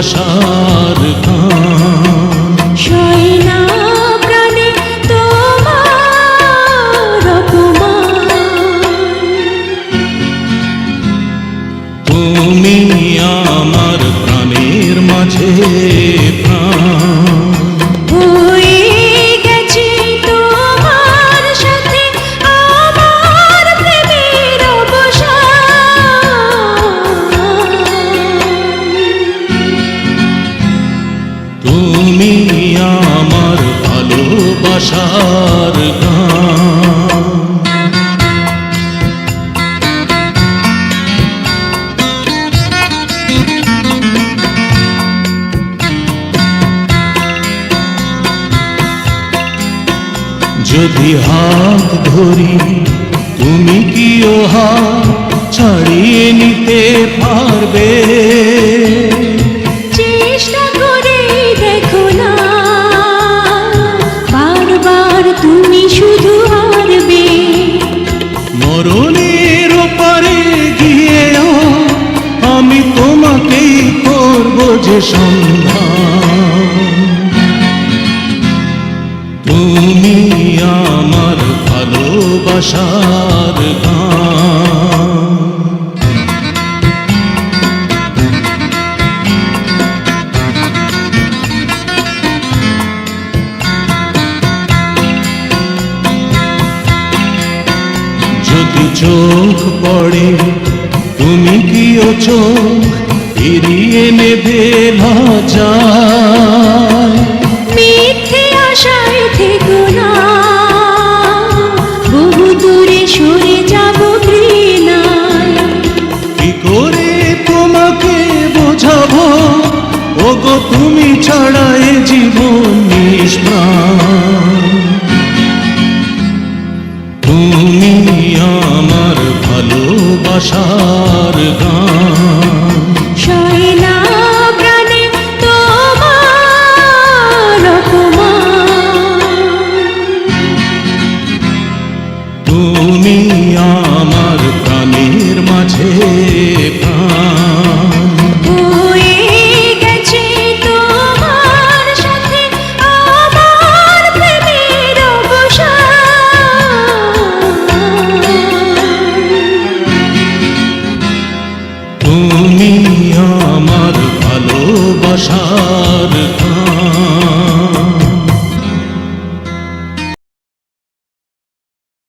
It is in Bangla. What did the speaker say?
ভালোবাসা গান। যদি হাত ধরি তুমি কি ও হাত ছাড়িয়ে নিতে পারবে? করব তুমি আমার ভালোবাসার গান। যদি চোখ পড়ে তুমি কি ও চোখ ফিরিয়ে নেবে লজ্জায়। মিথ্যে আশায় থেকো না। বহু দূরে সরে যাব ঘৃণায়। কি করে তোমাকে বোঝাবো? ওগো তুমি ছাড়া জীবন নিষ্প্রাণ। তুমি আমার ভালোবাসার গান তুমি আমার প্রাণের মাঝে তুমি আমার ভালোবাসার